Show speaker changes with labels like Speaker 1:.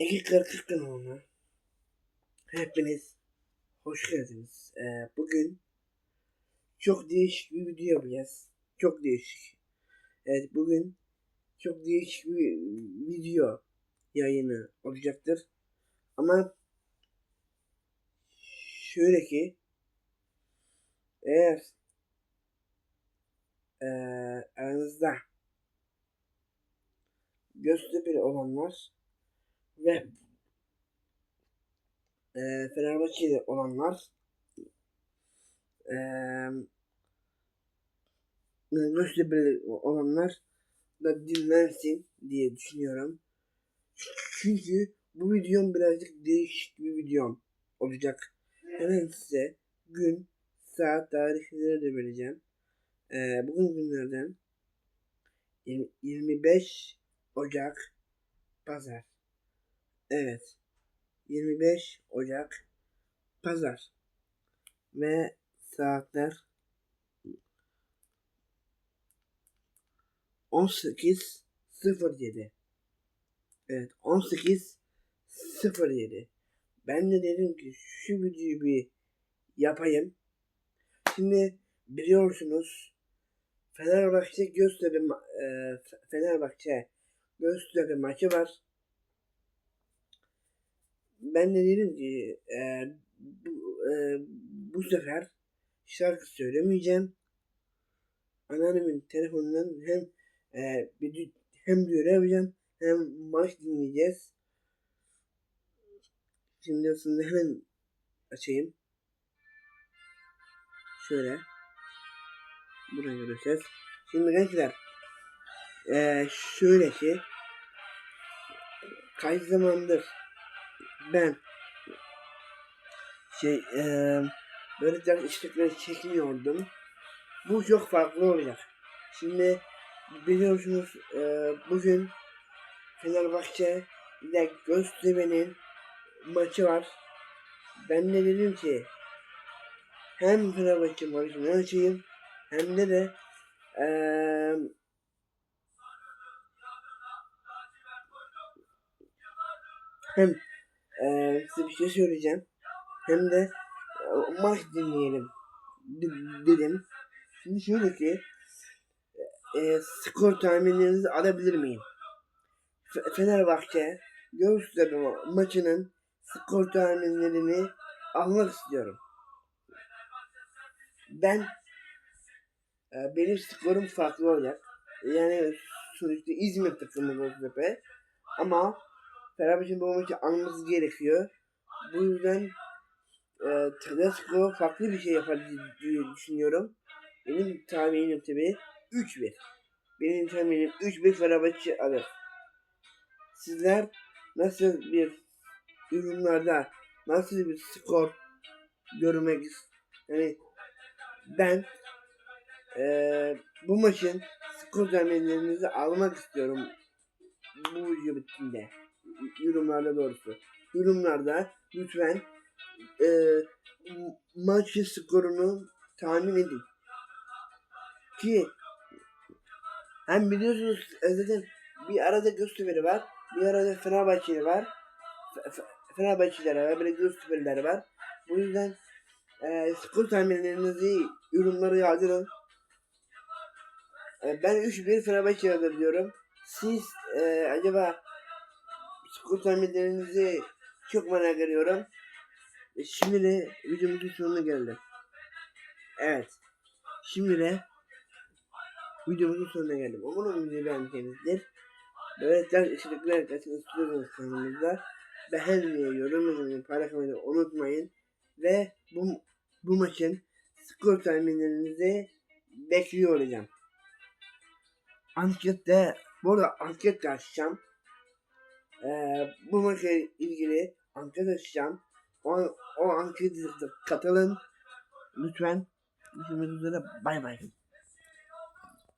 Speaker 1: Ege Kırkık kanalına hepiniz hoş geldiniz. Ee, bugün çok değişik bir video yapacağız. Çok değişik. Evet bugün çok değişik bir video yayını olacaktır. Ama şöyle ki eğer ee, aranızda Göztepe'li olanlar ve e, Fenerbahçeli olanlar e, Göztepe'li olanlar da dinlensin diye düşünüyorum. Çünkü bu videom birazcık değişik bir videom olacak. Hemen size gün, saat, tarihleri de vereceğim. E, bugün günlerden 25 Ocak Pazar. Evet. 25 Ocak Pazar. Ve saatler 18.07. Evet 18.07. Ben de dedim ki şu videoyu bir yapayım. Şimdi biliyorsunuz Fenerbahçe Göztepe e, Fenerbahçe Göztepe maçı var. Ben de dedim ki e, bu, e, bu sefer şarkı söylemeyeceğim. Anneannemin telefonundan hem e, bir hem duyuru yapacağım hem maç dinleyeceğiz. Şimdi aslında hemen açayım. Şöyle. Buraya göre ses. Şimdi gençler ee, şöyle ki kaç zamandır ben şey böyle ders içerikleri çekmiyordum. Bu çok farklı olacak. Şimdi biliyorsunuz ee, bugün Fenerbahçe ile Göztepe'nin maçı var. Ben de dedim ki hem Fenerbahçe maçını açayım hem de de eee hem eee size bir şey söyleyeceğim hem de e, maç dinleyelim dedim. Şimdi şöyle ki e, skor tahminlerinizi alabilir miyim? F- Fenerbahçe Göztepe ma- maçının skor tahminlerini almak istiyorum. Ben e, benim skorum farklı olacak. Yani sonuçta İzmir takımı Göztepe. Ama Fenerbahçe'nin bu maçı alması gerekiyor. Bu yüzden e, Tedesco farklı bir şey yapar diye- düşünüyorum. Benim tahminim tabii 3-1. Benim tahminim 3-1 Fenerbahçe alır. Sizler nasıl bir ürünlerde nasıl bir skor görmek ist- yani ben eee, bu maçın skor tahminlerinizi almak istiyorum bu video bittiğinde yorumlarda doğrusu yorumlarda lütfen eee m- maçın skorunu tahmin edin ki hem biliyorsunuz e, zaten bir arada Göztepe'li var bir arada Fenerbahçeli var Fe- Fe- Fenerbahçeliler var böyle Göztepe'liler var bu yüzden e, skor tahminlerinizi yorumlara yağdırın. E, ben 3-1 Fenerbahçe alır diyorum. Siz e, acaba skor tahminlerinizi çok merak ediyorum. E, şimdi de videomuzun sonuna geldim. Evet. Şimdi de videomuzun sonuna geldim. Umarım videoyu beğenmişsinizdir. Böyle ders içerikler kaçın istiyorsanız kanalımızda beğenmeyi, yorum yazmayı, paylaşmayı unutmayın. Ve bu, bu maçın skor tahminlerinizi bekliyor olacağım. Ankette, bu arada anket açacağım. Ee, bu maçla ilgili anket açacağım. O, o ankete katılın. Lütfen. Görüşmek üzere. Bay bay.